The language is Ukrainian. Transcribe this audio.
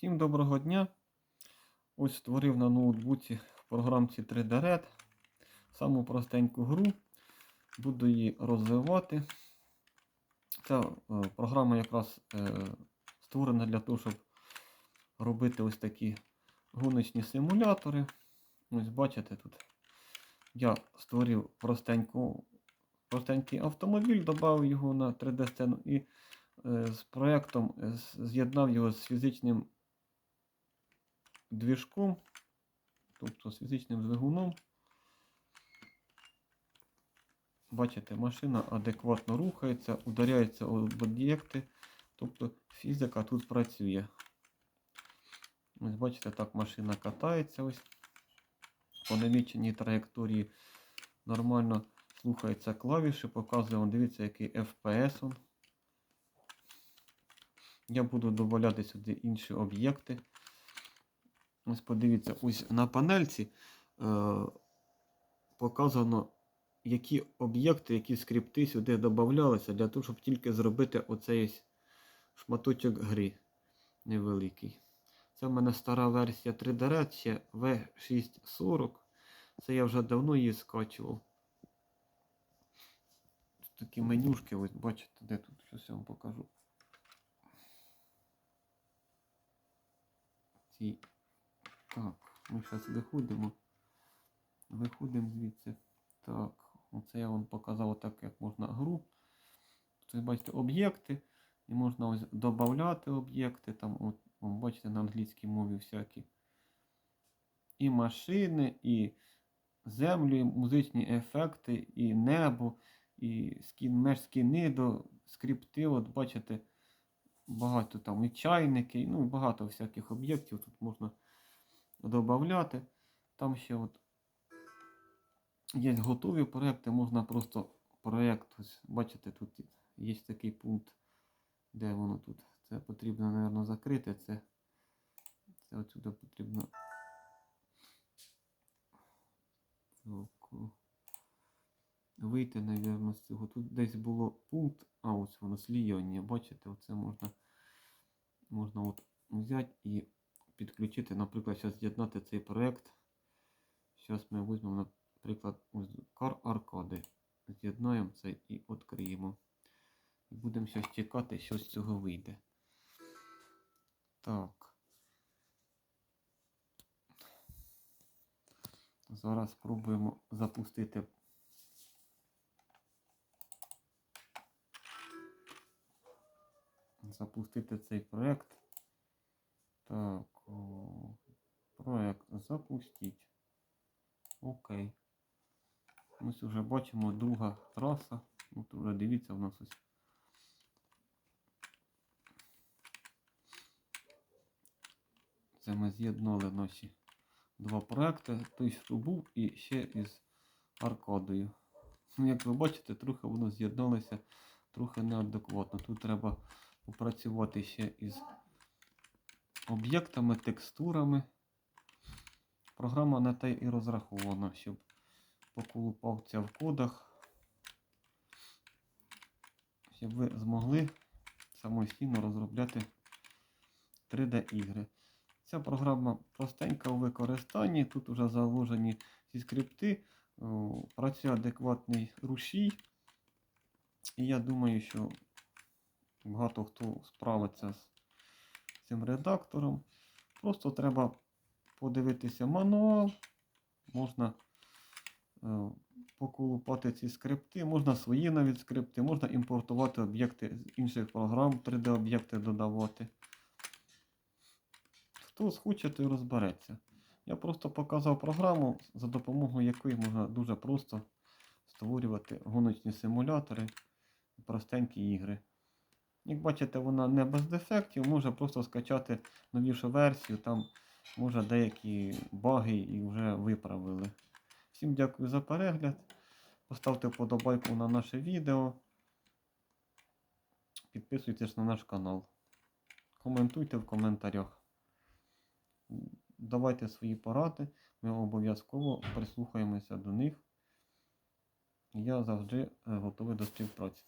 Всім доброго дня. Ось створив на ноутбуці в програмці 3D Red саму простеньку гру. Буду її розвивати. Ця е, програма якраз е, створена для того, щоб робити ось такі гоночні симулятори. Ось бачите тут. Я створив простеньку, простенький автомобіль, додав його на 3D-сцену і е, з проєктом з'єднав його з фізичним двіжком, тобто з фізичним двигуном. Бачите, машина адекватно рухається, ударяється об об'єкти, тобто фізика тут працює. Ось бачите, так машина катається ось по наміченій траєкторії. Нормально слухаються клавіші, показує, дивіться, який FPS. Он. Я буду додавати сюди інші об'єкти. Ось подивіться, ось на панельці е, показано, які об'єкти, які скрипти сюди додавалися, для того, щоб тільки зробити оцей шматочок гри невеликий. Це в мене стара версія 3D ще V640. Це я вже давно її скачував. Тут такі менюшки, ось бачите, де тут щось я вам покажу. Ці так, ми зараз виходимо. Виходимо звідси. Так, оце я вам показав так, як можна гру. Тут бачите об'єкти. І можна ось додати об'єкти. Там, от, бачите, на англійській мові всякі. І машини, і землю, і музичні ефекти, і небо, і скін, меж скіни до скрипти. От бачите, багато там і чайники, ну і багато всяких об'єктів тут можна додати. Там ще от є готові проекти, можна просто проєкт, бачите, тут є такий пункт, де воно тут. Це потрібно, мабуть, закрити. Це, це отсюди потрібно. Вийти, мабуть, з цього. Тут десь було пункт, а ось воно сліяння. Бачите, оце можна, можна от взяти і підключити, наприклад, зараз з'єднати цей проект. Зараз ми візьмемо, наприклад, Car Arcade. З'єднаємо це і відкриємо. Будемо зараз чекати, що з цього вийде. Так. Зараз спробуємо запустити. Запустити цей проект. Так, проект запустіть. Окей. Ось вже бачимо друга траса. От вже дивіться, в нас ось. Це ми з'єднали наші два проекти. Той, що був, і ще із аркадою. Ну, як ви бачите, трохи воно з'єдналося трохи неадекватно. Тут треба попрацювати ще із об'єктами, текстурами. Програма на те і розрахована, щоб поколупався в кодах, щоб ви змогли самостійно розробляти 3D-ігри. Ця програма простенька у використанні. Тут вже заложені ці скрипти, працює адекватний рушій. І я думаю, що багато хто справиться з цим редактором. Просто треба подивитися мануал, можна е, поколупати ці скрипти, можна свої навіть скрипти, можна імпортувати об'єкти з інших програм, 3D-об'єкти додавати. Хто схоче, той розбереться. Я просто показав програму, за допомогою якої можна дуже просто створювати гоночні симулятори, простенькі ігри. Як бачите, вона не без дефектів, може просто скачати новішу версію, там може деякі баги і вже виправили. Всім дякую за перегляд. Поставте вподобайку на наше відео. Підписуйтесь на наш канал. Коментуйте в коментарях. Давайте свої поради, ми обов'язково прислухаємося до них. Я завжди е, готовий до співпраці.